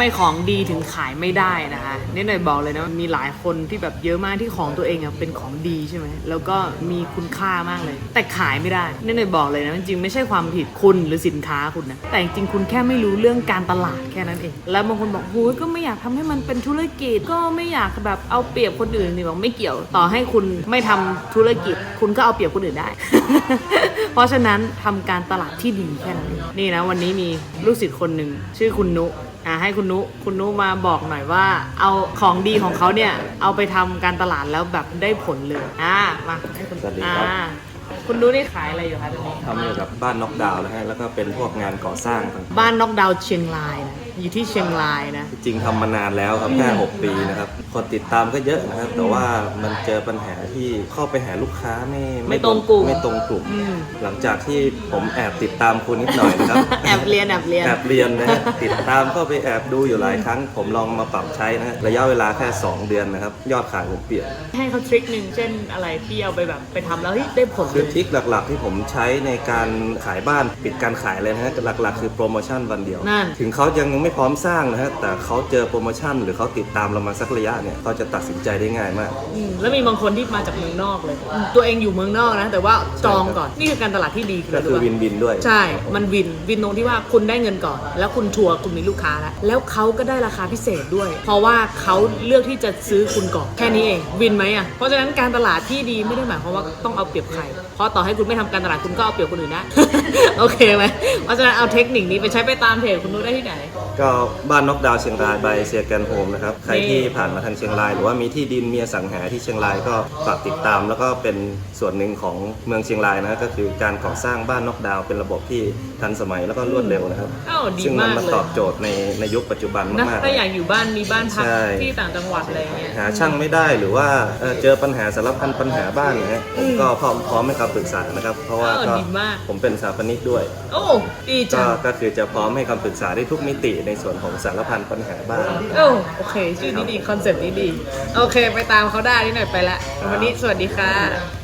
ไม่ของดีถึงขายไม่ได้นะคะนี่หน่อยบอกเลยนะมีหลายคนที่แบบเยอะมากที่ของตัวเองอะเป็นของดีใช่ไหมแล้วก็มีคุณค่ามากเลย แต่ขายไม่ได้นี่หน่อยบอกเลยนะจริงไม่ใช่ความผิดคุณหรือสินค้าคุณนะแต่จริงคุณแค่ไม่รู้เรื่องการตลาดแค่นั้นเอง แล้วบางคนบอกโอ้ยก็ไม่อยากทำให้มันเป็นธุรกิจ ก็ไม่อยากแบบเอาเปรียบคนอื่นนี่บอกไม่เกี่ยวต่อให้คุณไม่ทำธุรกิจ คุณก็เอาเปรียบคนอื่นได้ เพราะฉะนั้นทำการตลาดที่ดีแค่นั้นเองนี่นะวันนี้มีลูกศิษย์คนหนึ่งชื่อคุณนุ อะให้คุณนุคุณนุมาบอกหน่อยว่า เอาของดีของเขาเนี่ยเอาไปทำการตลาดแล้วแบบได้ผลเลยอ่ามาให้คุณสวัสดีครับ อ่าคุณนุนี่ขายอะไรอยู่คะตอนนี้ทำเกี่ยวกับบ้านน็อกดาวน์นะฮะแล้วก็เป็นพวกงานก่อสร้างต่างบ้านน็อกดาวน์เชียงรายนะอยู่ที่เชียงรายนะๆจริงๆทำมานานแล้วครับแค่6ปีนะครับคนติดตามก็เยอะนะครับ แต่ว่ามันเจอปัญหาที่เข้าไปหาลูกค้าไม่ไม่ตรงกลุ่มไม่ตรงกลุ่ม อืม หลังจากที่ผมแอบติดตามคุณนิดหน่อยนะครับ แอบเรียนแอบเรียน แอบเรียนนะฮะติดตามเข้าไปแอบดูอยู่หลายครั้ง ผมลองมาปรับใช้นะฮะระยะเวลาแค่ 2 เดือนนะครับ ยอดขายผมเปลี่ยน ให้เขาทริคหนึ่งเช่นอะไรที่เอาไปแบบไปทำแล้วเฮ้ยได้ผลคือเลยทริคหลักๆ ที่ผมใช้ในการขายบ้านปิดการขายเลยนะฮะหลักๆ คือโปรโมชั่นวันเดียว นั่น ถึงเขายังไม่พร้อมสร้างนะฮะแต่เขาเจอโปรโมชั่น หรือเขาติดตามเรามาสักระยะเนี่ยเขาจะตัดสินใจได้ง่ายมาก อืมแล้วมีบางคนที่มาจากเมืองนอกเลยอืมตัวเองอยู่เมืองนอกนะ แต่ว่าจองก่อน นี่คือการตลาดที่ดีก็คือรู้ปะวินวินด้วยใช่ มันวิน วินตรงที่ว่าคุณได้เงินก่อน แล้วคุณทัวร์คุณมีลูกค้าแล้ว แล้วเขาก็ได้ราคาพิเศษด้วย เพราะว่าเขาเลือกที่จะซื้อคุณก่อน แค่นี้เอง วินไหมอะ เพราะฉะนั้นการตลาดที่ดีไม่ได้หมายความว่าต้องเอาเปรียบใคร เพราะต่อให้คุณไม่ทำการตลาดคุณก็เอาเปรียบคนอื่นนะ โอเคไหมเพราะฉะนั้นเอาเทคนิคนี้ไปใช้ไปตามเพจคุณรู้ได้ที่ไหนก็บ้านน็อกดาวน์เชียงรายบายเซียแกนโฮมนะครับ ใครที่ผ่านมาทางเชียงราย หรือว่ามีที่ดินมีอสังหาที่เชียงรายก็ฝากติดตาม แล้วก็เป็นส่วนหนึ่งของเมืองเชียงรายนะฮะก็คือการก่อสร้างบ้านน็อกดาวน์เป็นระบบที่ทันสมัยแล้วก็รวดเร็วนะครับ อ้าวดีซึ่งมันมากมาเลยตอบโจทย์ในในยุคปัจจุบันนะมากๆ ถ้าอยากอยู่บ้านมีบ้านพักใช่ ที่ต่างจังหวัดอะไรอย่างเงี้ย หาช่างไม่ได้หรือว่าเอ่อเจอปัญหาสารพันปัญหาบ้านนะฮะผมก็พร้อมพร้อมให้คำปรึกษานะครับ เพราะว่าอ้าวก็ดีมาก ผมเป็นสถาปนิกด้วย โอ้ดีจัก็ง ก็คือจะพร้อมให้คำปรึกษาได้ทุกมิติในส่วนของสารพันปัญหาบ้างโอ้โอเค ชื่อนี้ดีคอนเซ็ปต์นี้ดี โอเค ไปตามเขาได้นิดหน่อยไปละ วันนี้สวัสดีค่ะ